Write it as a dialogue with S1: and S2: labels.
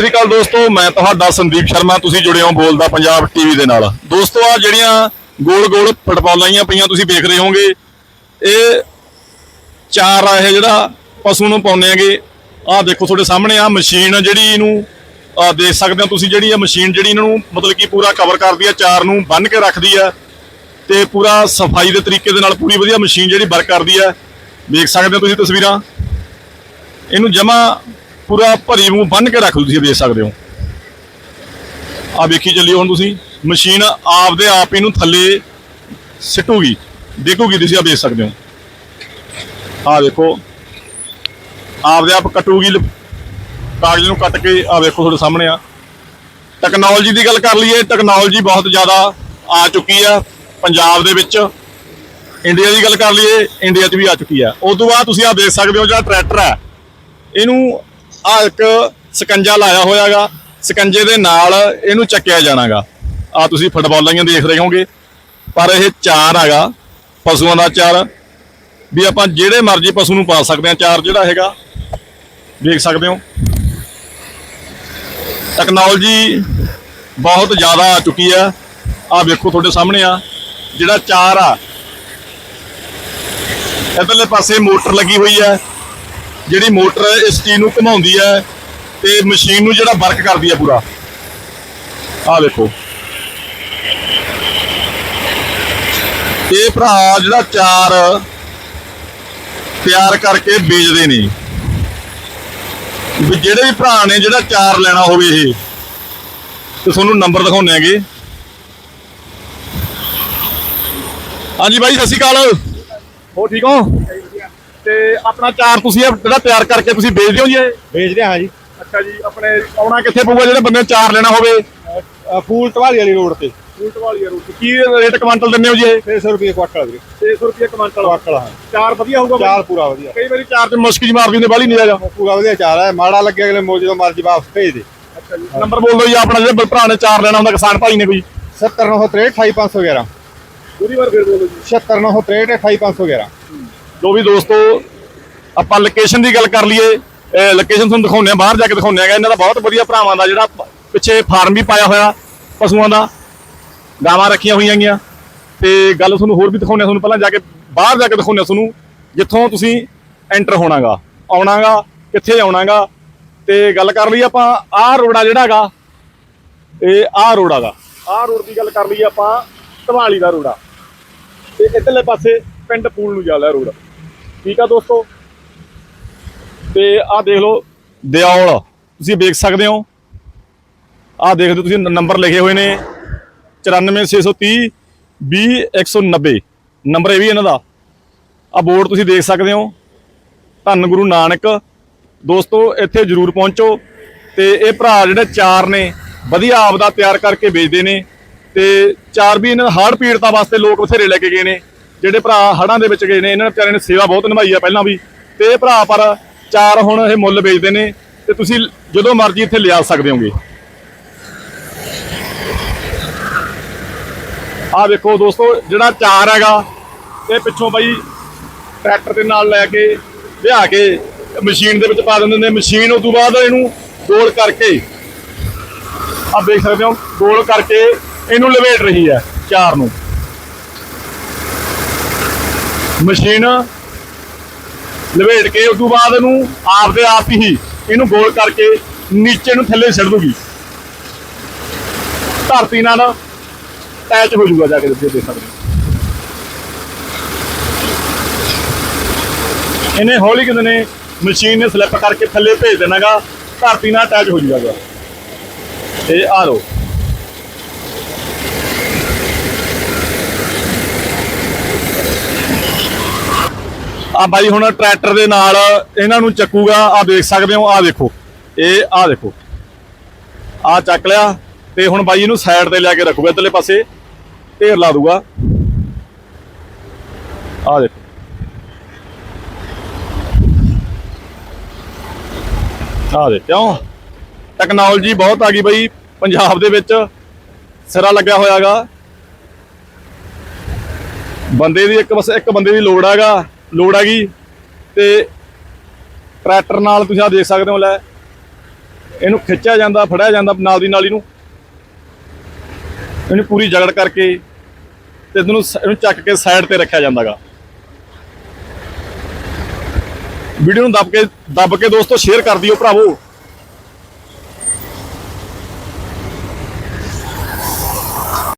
S1: ਸ੍ਰੀ ਅਕਾਲ ਦੋਸਤੋ, ਮੈਂ ਤੁਹਾਡਾ ਸੰਦੀਪ ਸ਼ਰਮਾ, ਤੁਸੀਂ ਜੁੜੇ ਹੋ ਬੋਲਦਾ ਪੰਜਾਬ ਟੀਵੀ ਦੇ ਨਾਲ। ਦੋਸਤੋ ਆ ਜਿਹੜੀਆਂ ਗੋਲ ਗੋਲ ਫੁੱਟਬਾਲਾਂ ਪਈਆਂ ਤੁਸੀਂ ਵੇਖ ਰਹੇ ਹੋਗੇ ਇਹ ਚਾਰ ਆ ਇਹ ਜਿਹੜਾ ਪਸ਼ੂ ਨੂੰ ਪਾਉਂਦੇ ਆਗੇ ਆਹ ਦੇਖੋ ਤੁਹਾਡੇ ਸਾਹਮਣੇ ਆ ਮਸ਼ੀਨ ਜਿਹੜੀ ਇਹਨੂੰ ਆ ਦੇਖ ਸਕਦੇ ਹੋ ਤੁਸੀਂ ਜਿਹੜੀ ਇਹ ਮਸ਼ੀਨ ਜਿਹੜੀ ਇਹਨਾਂ ਨੂੰ ਮਤਲਬ ਕਿ ਪੂਰਾ ਕਵਰ ਕਰਦੀ ਆ, ਚਾਰ ਨੂੰ ਬੰਨ ਕੇ ਰੱਖਦੀ ਆ ਤੇ ਪੂਰਾ ਸਫ਼ਾਈ ਦੇ ਤਰੀਕੇ ਦੇ ਨਾਲ ਪੂਰੀ ਵਧੀਆ ਮਸ਼ੀਨ ਜਿਹੜੀ ਵਰਕ ਕਰਦੀ ਆ। ਦੇਖ ਸਕਦੇ ਹੋ ਤੁਸੀਂ ਤਸਵੀਰਾਂ। ਇਹਨੂੰ ਜਮਾ ਪੂਰਾ ਭਰੀ ਨੂੰ ਬੰਨ ਕੇ ਰੱਖ ਲਓ ਤੁਸੀਂ ਵੇਚ ਸਕਦੇ ਹੋ। ਆ ਵੇਖੀ ਚੱਲਿਓ ਹੁਣ ਤੁਸੀਂ, ਮਸ਼ੀਨ ਆਪਦੇ ਆਪ ਇਹਨੂੰ ਥੱਲੇ ਸਿੱਟੂਗੀ, ਦੇਖੂਗੀ ਤੁਸੀਂ ਆ ਵੇਚ ਸਕਦੇ ਹੋ। ਆ ਦੇਖੋ ਆਪਦੇ ਆਪ ਕੱਟੂਗੀ, ਲ- ਕਾਗਜ਼ ਨੂੰ ਕੱਟ ਕੇ ਆ ਵੇਖੋ ਤੁਹਾਡੇ ਸਾਹਮਣੇ ਆ। ਟੈਕਨੋਲੋਜੀ ਦੀ ਗੱਲ ਕਰ ਲਈਏ, ਟੈਕਨੋਲੋਜੀ ਬਹੁਤ ਜ਼ਿਆਦਾ ਆ ਚੁੱਕੀ ਆ ਪੰਜਾਬ ਦੇ ਵਿੱਚ। ਇੰਡੀਆ ਦੀ ਗੱਲ ਕਰ ਲਈਏ, ਇੰਡੀਆ 'ਚ ਵੀ ਆ ਚੁੱਕੀ ਆ। ਉਸ ਤੋਂ ਬਾਅਦ ਤੁਸੀਂ ਆ ਦੇਖ ਸਕਦੇ ਹੋ ਜਿਹੜਾ ਟਰੈਕਟਰ ਹੈ, ਇਹਨੂੰ ਆ ਇੱਕ ਸਕੰਜਾ ਲਾਇਆ ਹੋਇਆਗਾ, ਸਕੰਜੇ ਦੇ ਨਾਲ ਇਹਨੂੰ ਚੱਕਿਆ ਜਾਣਾਗਾ। ਆ ਤੁਸੀਂ ਫੁੱਟਬਾਲਾਂ ਦੇਖ ਰਹੇ ਹੋਗੇ ਪਰ ਇਹ ਚਾਰ ਹੈਗਾ ਪਸ਼ੂਆਂ ਦਾ ਚਾਰ। ਵੀ ਆਪਾਂ ਜਿਹੜੇ ਮਰਜ਼ੀ ਪਸ਼ੂ ਨੂੰ ਪਾ ਸਕਦੇ ਆ ਚਾਰ ਜਿਹੜਾ ਹੈਗਾ, ਦੇਖ ਸਕਦੇ ਹੋ। ਟੈਕਨੋਲੋਜੀ ਬਹੁਤ ਜ਼ਿਆਦਾ ਆ ਚੁੱਕੀ ਆ। ਆ ਵੇਖੋ ਤੁਹਾਡੇ ਸਾਹਮਣੇ ਆ, ਜਿਹੜਾ ਚਾਰ ਆ। ਇਧਰਲੇ ਪਾਸੇ ਮੋਟਰ ਲੱਗੀ ਹੋਈ ਹੈ ਜਿਹੜੀ ਮੋਟਰ ਹੈ, ਇਸ ਚੀਜ਼ ਨੂੰ ਘੁਮਾਉਂਦੀ ਹੈ ਤੇ ਮਸ਼ੀਨ ਨੂੰ ਜਿਹੜਾ ਵਰਕ ਕਰਦੀ ਹੈ ਪੂਰਾ। ਆਹ ਦੇਖੋ ਇਹ ਭਰਾ ਜਿਹੜਾ ਚਾਰ ਤਿਆਰ ਕਰਕੇ ਵੇਚਦੇ ਨੇ। ਵੀ ਜਿਹੜੇ ਵੀ ਭਰਾ ਨੇ ਜਿਹੜਾ ਚਾਰ ਲੈਣਾ ਹੋਵੇ ਇਹ, ਤੇ ਤੁਹਾਨੂੰ ਨੰਬਰ ਦਿਖਾਉਂਦੇ ਆਗੇ ਹਾਂਜੀ ਬਾਈ, ਸਤਿ ਸ਼੍ਰੀ ਅਕਾਲ। ਹੋ ਠੀਕ ਹੋ? ਤੇ ਆਪਣਾ ਚਾਰ ਤੁਸੀਂ ਇਹ ਜਿਹੜਾ ਤਿਆਰ ਕਰਕੇ ਤੁਸੀਂ ਵੇਚਦੇ ਹੋ ਜੀ ਇਹ?
S2: ਵੇਚਦੇ ਹਾਂ ਜੀ
S1: ਅੱਛਾ ਜੀ ਆਪਣੇ ਆਉਣਾ ਕਿੱਥੇ ਪਊਗਾ? ਜਿਹੜੇ ਬੰਦੇ ਨੇ ਚਾਰ ਲੈਣਾ ਹੋਵੇ।
S2: ਅ, ਫੂਲ ਟਵਾਲੀ ਵਾਲੀ ਰੋਡ ਤੇ।
S1: ਫੂਟ ਵਾਲੀ ਰੂਟ ਕੀ ਰੇਟ ਕੁਆਂਟਲ ਦਿੰਦੇ ਹੋ ਜੀ ਇਹ?
S2: 600 ਰੁਪਏ ਕੁਆਟਲ ਵੀਰੇ।
S1: 600 ਰੁਪਏ ਕੁਆਂਟਲ
S2: ਕੁਆਟਲ ਹਾਂ।
S1: ਚਾਰ ਵਧੀਆ ਹੋਊਗਾ
S2: ਚਾਰ ਪੂਰਾ ਵਧੀਆ।
S1: ਕਈ ਵਾਰੀ ਚਾਰ ਚ ਮੁਸ਼ਕ ਜੀ ਮਾਰ ਦਿੰਦੇ ਬਾਲੀ ਨਹੀਂ ਜਾਗਾ
S2: ਪੂਰਾ ਵਧੀਆ ਚਾਰ ਹੈ ਮਾੜਾ ਲੱਗੇ ਅਗਲੇ ਮੋਜ ਜਦੋਂ ਮਰਜ਼ੀ ਵਾਪਸ ਭੇਜ ਦੇ।
S1: ਅੱਛਾ ਜੀ। ਨੰਬਰ ਬੋਲ ਦਿਓ ਜੀ ਆਪਣਾ ਜਿਹੜੇ ਭਰਾ ਨੇ ਚਾਰ ਲੈਣਾ ਹੁੰਦਾ ਕਿਸਾਨ ਭਾਈ ਨੇ ਕੋਈ?
S2: 70963 28511
S1: ਪੂਰੀ ਵਾਰ ਫੇਰ ਬੋਲੋ ਜੀ।
S2: 70963 28511
S1: ਜੋ ਵੀ ਦੋਸਤੋ, ਆਪਾਂ ਲੋਕੇਸ਼ਨ ਦੀ ਗੱਲ ਕਰ ਲਈਏ ਲੋਕੇਸ਼ਨ ਤੁਹਾਨੂੰ ਦਿਖਾਉਂਦੇ ਆ ਬਾਹਰ ਜਾ ਕੇ ਦਿਖਾਉਂਦੇ ਆਗਾ ਇਹਨਾਂ ਦਾ ਬਹੁਤ ਵਧੀਆ ਭਰਾਵਾਂ ਦਾ ਜਿਹੜਾ ਪਿੱਛੇ ਫਾਰਮ ਵੀ ਪਾਇਆ ਹੋਇਆ ਪਸ਼ੂਆਂ ਦਾ, ਗਾਵਾਂ ਰੱਖੀਆਂ ਹੋਈਆਂ ਗੀਆਂ। ਤੇ ਗੱਲ ਤੁਹਾਨੂੰ ਹੋਰ ਵੀ ਦਿਖਾਉਂਦੇ ਆ ਤੁਹਾਨੂੰ ਪਹਿਲਾਂ ਜਾ ਕੇ ਬਾਹਰ ਜਾ ਕੇ ਦਿਖਾਉਂਦੇ ਆ ਤੁਹਾਨੂੰ, ਜਿੱਥੋਂ ਤੁਸੀਂ ਐਂਟਰ ਹੋਣਾਗਾ। ਆਉਣਾਗਾ, ਕਿੱਥੇ ਆਉਣਾਗਾ। ਤੇ ਗੱਲ ਕਰ ਲਈ ਆਪਾਂ ਆਹ ਰੋਡ ਆ ਜਿਹੜਾ ਹੈਗਾ, ਇਹ ਆਹ ਰੋਡ ਆਗਾ। ਆਹ ਰੋਡ ਦੀ ਗੱਲ ਕਰ ਲਈਏ ਆਪਾਂ, ਧਵਾਲੀ ਦਾ ਰੋਡ ਆ। ਤੇ ਇੱਧਰਲੇ ਪਾਸੇ ਪਿੰਡ ਪੂਲ ਨੂੰ ਜਾਂਦਾ ਰੋਡ ਠੀਕ ਆ ਦੋਸਤੋ? ਤੇ ਆਹ ਦੇਖ ਲਓ ਦਿਆਲ ਤੁਸੀਂ ਦੇਖ ਸਕਦੇ ਹੋ। ਆਹ ਦੇਖ ਲਓ, ਤੁਸੀਂ ਨੰਬਰ ਲਿਖੇ ਹੋਏ ਨੇ। 94630 20190 ਨੰਬਰ ਇਹ ਵੀ ਇਹਨਾਂ ਦਾ। ਆ ਬੋਰਡ ਤੁਸੀਂ ਦੇਖ ਸਕਦੇ ਹੋ। ਧੰਨ ਗੁਰੂ ਨਾਨਕ। ਦੋਸਤੋ, ਇੱਥੇ ਜਰੂਰ ਪਹੁੰਚੋ। ਤੇ ਇਹ ਭਰਾ ਜਿਹੜੇ ਚਾਰ ਨੇ, ਵਧੀਆ ਆਪਦਾ ਤਿਆਰ ਕਰਕੇ ਵੇਚਦੇ ਨੇ। ਤੇ ਚਾਰ ਵੀ ਇਹਨਾਂ ਹੜ੍ਹ ਪੀੜਤਾਂ ਵਾਸਤੇ ਲੋਕ ਬਥੇਰੇ ਲੈ ਕੇ ਗਏ ਨੇ। ਜਿਹੜੇ ਭਰਾ ਹੜ੍ਹਾਂ ਦੇ ਵਿੱਚ ਗਏ ਨੇ, ਇਹਨਾਂ ਵਿਚਾਰਿਆਂ ਨੇ ਸੇਵਾ ਬਹੁਤ ਨਿਭਾਈ ਆ ਪਹਿਲਾਂ ਵੀ। ਤੇ ਇਹ ਭਰਾ ਪਰ ਚਾਰ ਹੁਣ ਇਹ ਮੁੱਲ ਵੇਚਦੇ ਨੇ, ਤੇ ਤੁਸੀਂ ਜਦੋਂ ਮਰਜ਼ੀ ਇੱਥੇ ਲਿਆ ਸਕਦੇ ਹੋਗੇ। ਆ ਵੇਖੋ ਦੋਸਤੋ, ਜਿਹੜਾ ਚਾਰ ਹੈਗਾ ਇਹ ਪਿੱਛੋਂ ਬਾਈ ਟਰੈਕਟਰ ਦੇ ਨਾਲ ਲੈ ਕੇ, ਲਿਆ ਕੇ ਮਸ਼ੀਨ ਦੇ ਵਿੱਚ ਪਾ ਦਿੰਦੇ ਨੇ। ਮਸ਼ੀਨ ਉਸ ਤੋਂ ਬਾਅਦ ਇਹਨੂੰ ਗੋਲ ਕਰਕੇ ਆ ਦੇਖ ਸਕਦੇ ਹੋ, ਗੋਲ ਕਰਕੇ ਇਹਨੂੰ ਲਵੇਟ ਰਹੀ ਹੈ ਚਾਰ ਨੂੰ। ਮਸ਼ੀਨ ਲਵੇਟ ਕੇ ਉਸ ਤੋਂ ਬਾਅਦ ਇਹਨੂੰ ਆਪਦੇ ਆਪ ਹੀ ਇਹਨੂੰ ਗੋਲ ਕਰਕੇ ਨੀਚੇ ਨੂੰ ਥੱਲੇ ਛੱਡ ਦੂਗੀ ਧਰਤੀ ਨਾਲ ਅਟੈਚ ਹੋ ਜਾਊਗਾ ਜਾ ਕੇ ਤੁਸੀਂ ਦੇਖ ਸਕਦੇ ਇਹਨੇ ਹੌਲੀ ਕਿਤੇ ਨੇ ਮਸ਼ੀਨ ਨੇ ਸਲਿੱਪ ਕਰਕੇ ਥੱਲੇ ਭੇਜ ਦੇਣਾਗਾ, ਧਰਤੀ ਨਾਲ ਅਟੈਚ ਹੋ ਜਾਊਗਾ ਇਹ ਆ ਲੋ ਆ ਬਾਈ ਹੁਣ ਟਰੈਕਟਰ ਦੇ ਨਾਲ ਇਹਨਾਂ ਨੂੰ ਚੱਕੂਗਾ। ਆ ਦੇਖ ਸਕਦੇ ਹੋ ਆ ਦੇਖੋ। ਇਹ ਆ ਦੇਖੋ। ਆ ਚੱਕ ਲਿਆ ਤੇ ਹੁਣ ਬਾਈ ਇਹਨੂੰ ਸਾਈਡ ਤੇ ਲਿਆ ਕੇ ਰੱਖੂਗਾ ਇੱਧਰਲੇ ਪਾਸੇ। ਢੇਰ ਲਾ ਦੂਗਾ। ਆ ਦੇਖੋ। ਆ ਦੇ ਕਿਉਂ? ਟੈਕਨੋਲੋਜੀ ਬਹੁਤ ਆ ਗਈ ਬਈ ਪੰਜਾਬ ਦੇ ਵਿੱਚ। ਸਿਰਾ ਲੱਗਿਆ ਹੋਇਆਗਾ। ਬੰਦੇ ਦੀ ਇੱਕ ਬਸ ਇੱਕ ਬੰਦੇ ਦੀ ਲੋੜ ਹੈਗਾ। ਲੋੜ ਹੈਗੀ ਤੇ ਟਰੈਕਟਰ ਨਾਲ ਤੁਸੀਂ ਆ ਦੇਖ ਸਕਦੇ ਹੋ ਲੈ, ਇਹਨੂੰ ਖਿੱਚਿਆ ਜਾਂਦਾ, ਫੜਿਆ ਜਾਂਦਾ ਨਾਲ ਦੀ ਨਾਲ ਇਹਨੂੰ ਇਹਨੂੰ ਪੂਰੀ ਜਗੜ ਕਰਕੇ ਤੇ ਇਹਨੂੰ ਸ- ਇਹਨੂੰ ਚੱਕ ਕੇ ਸਾਈਡ ਤੇ ਰੱਖਿਆ ਜਾਂਦਾਗਾ। ਵੀਡੀਓ ਨੂੰ ਦੱਬ ਕੇ ਦੱਬ ਕੇ ਦੋਸਤੋ ਸ਼ੇਅਰ ਕਰ ਦਿਓ ਭਰਾਵੋ।